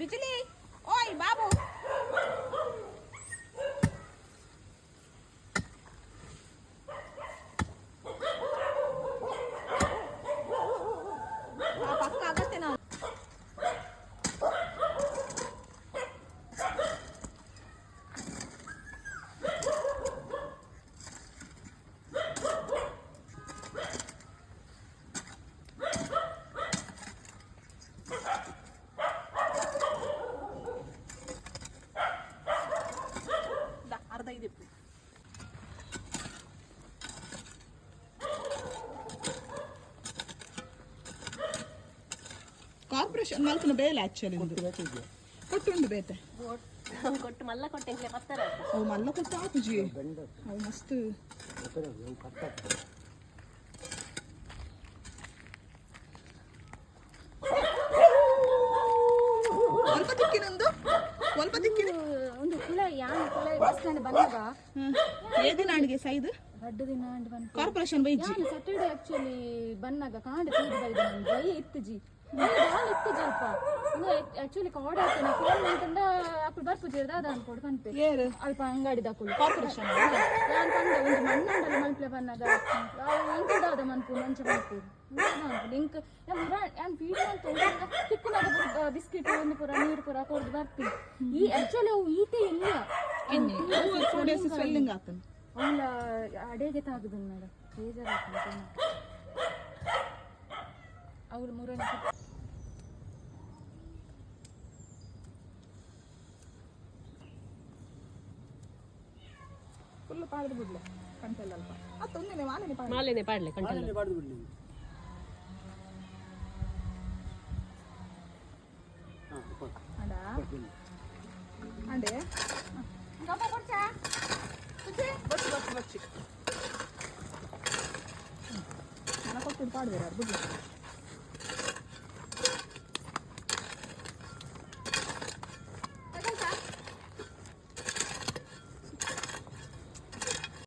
বিজলি ওই বাবু ಕಾರ್ಪೊರೇಷನ್ ಮಲ್ಪನ ಬೇಲೆ ಆಕ್ಚುಲಿ ಕೊಟ್ಟುಂಡು ಬೇತೆ. ಕೊಟ್ಟು ಮಲ್ಲ ಕೊಟ್ಟೆ ಪತ್ತರ ಅವು ಮಲ್ಲ ಕೊಟ್ಟು ಆಪುಜಿ ಅವು ಮಸ್ತ್. ಸ್ವಲ್ಪ ದಿಕ್ಕಿನೊಂದು ಸ್ವಲ್ಪ ದಿಕ್ಕಿನ ಒಂದು ಕುಲ ಯಾನ್ ಕುಲ ಬಸ್ ಸ್ಟ್ಯಾಂಡ್ ಬಂದಾಗ? ಏದಿನ ಅಡಿಗೆ ಸೈದು? ದಿನ ಕಾರ್ಪೊರೇಷನ್ ಬೈಜಿ. ಯಾನ್ ಆಕ್ಚುಲಿ ಬಂದಾಗ ಕಾಂಡ ಬೈ ಇತ್ತು ಜಿ. ಬಾಲಿತ್ತು ಸ್ವಲ್ಪ. ಆಕ್ಚುಲಿ ಕಾಡ್ ಆಗ್ತಾನೆ ಫೋನ್ ಮಾಡ್ಕೊಂಡ ಅಪ್ಪಳು ಬರ್ಪುಜೇರ್ದ ಅದ ಅನ್ಕೊಡ್ ಕನ್ಪೆ ಅಲ್ಪ ಅಂಗಡಿ ದಾಕೊಳು ಕಾರ್ಪೊರೇಷನ್ ನಾನು ಕಂಡ ಒಂದು ಮಣ್ಣಂಡಲ್ಲಿ ಮಲ್ಪ್ಲೆ ಬನ್ನಾಗ ಇಂಕದ ಅದ ಮನ್ಪು ಮಂಚ ಮನ್ಪು. ಲಿಂಕ್ ನಾನು ಅಂತ ಬಿಸ್ಕಿಟ್ ಒಂದು ಪುರ ನೀರು ಪುರ ಕೊಡ್ದು ಬರ್ತೀನಿ. ಈ ಆಕ್ಚುಲಿ ಅವು ಈತೆ ಇಲ್ಲ. ಸ್ವೆಲ್ಲಿಂಗ್ ಆಗ್ತಾನೆ ಅವಳ ಅಡೆಗೆ ತಾಗುದು ಮೇಡಮ್ ಬೇಜಾರಾಗ್ತದೆ ಅವಳು ಮೂರನೇ ಫುಲ್ ಪಾಡ್ದು ಬಿಡ್ಲೆ ಕಂಟೆಲ್ಲ ಅಲ್ಪ. ಮತ್ತೊಂದಿನ ಮಾಲಿನ ಪಾಡ ಮಾಲೆನೆ ಪಾಡ್ಲೆ ಕಂಟಲ್ಲ ಅಡ. ಅಂಡೆ. ಗಪ್ಪ ಕೊಡ್ಚಾ? ಸುಚಿ ಬಚ್ಚಿ ಬಚ್ಚಿ ಬಚ್ಚಿ. ನನಗೆ ಕೊಟ್ಟು ಪಾಡ್ಬೇಡ ಬಿಡ್ಲಿ.